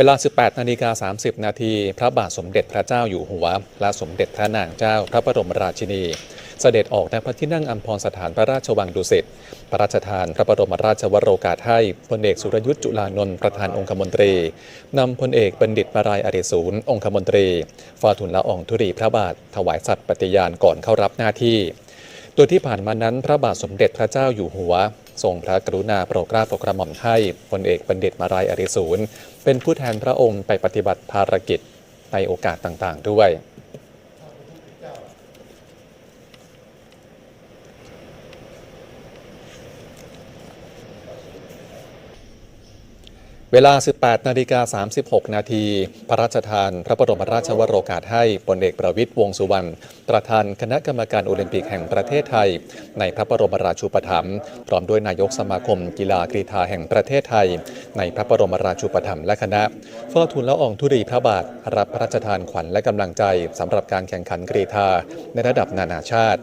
เวลา 18 นาฬิกา 30 นาที พระบาทสมเด็จพระเจ้าอยู่หัว และสมเด็จพระนางเจ้าพระบรมราชินี เสด็จออกณพระที่นั่งอัมพรสถานพระราชวังดุสิต พระราชทานพระบรมราชวโรกาสให้พลเอกสุรยุทธ์จุลานนท์ประธานองคมนตรี นำพลเอกบัณฑิตมารายอริศูนย์องคมนตรีฟาทุนละอองธุรีพระบาท ถวายสัตย์ปฏิญาณก่อนเข้ารับหน้าที่ โดยที่ผ่านมานั้นพระบาทสมเด็จพระเจ้าอยู่หัว ทรงพระกรุณาโปรดเกล้าโปรดกระหม่อมให้พลเอกบัณฑิตมารายอริศูนย์เป็นผู้แทนพระองค์ไปปฏิบัติภารกิจในโอกาสต่างๆ ด้วย เวลา 18 นาฬิกา 36 นาที พระราชทาน พระบรมราชวโรกาสให้พลเอกประวิตรวงสุวรรณ ประธานคณะกรรมการโอลิมปิกแห่งประเทศไทย ในพระบรมราชูปถัมภ์ พร้อมด้วยนายกสมาคมกีฬากรีฑาแห่งประเทศไทย ในพระบรมราชูปถัมภ์และคณะเฝ้าทูลละอองธุรีพระบาท รับพระราชทานขวัญและกำลังใจสำหรับการแข่งขันกรีฑาในระดับนานาชาติ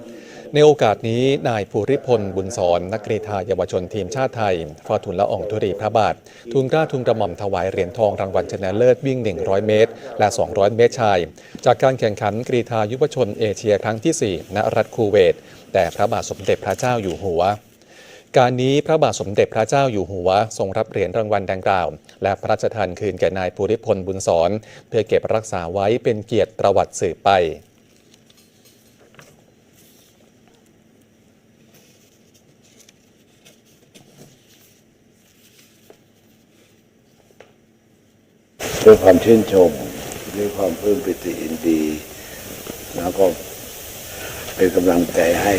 ในโอกาสนี้นายภูริพลบุญสอนนักกรีฑาเยาวชนทีมชาติไทยฟาทุนละอองธุรีพระบาท ทุนกล้าทุนกระหม่อมถวายเหรียญทองรางวัลชนะเลิศวิ่ง 100 เมตร และ 200 เมตรชาย จากการแข่งขันกรีฑายุวชนเอเชียครั้งที่ 4 ณรัฐคูเวต แต่พระบาทสมเด็จพระเจ้าอยู่หัวการนี้พระบาทสมเด็จพระเจ้าอยู่หัว ทรงรับเหรียญรางวัลดังกล่าว และพระราชทานคืนแก่นายภูริพลบุญสอนเพื่อเก็บรักษาไว้เป็นเกียรติประวัติสืบไป ด้วยความชื่นชมด้วยความปลื้มปิติอินดี แล้วก็เป็นกำลังใจให้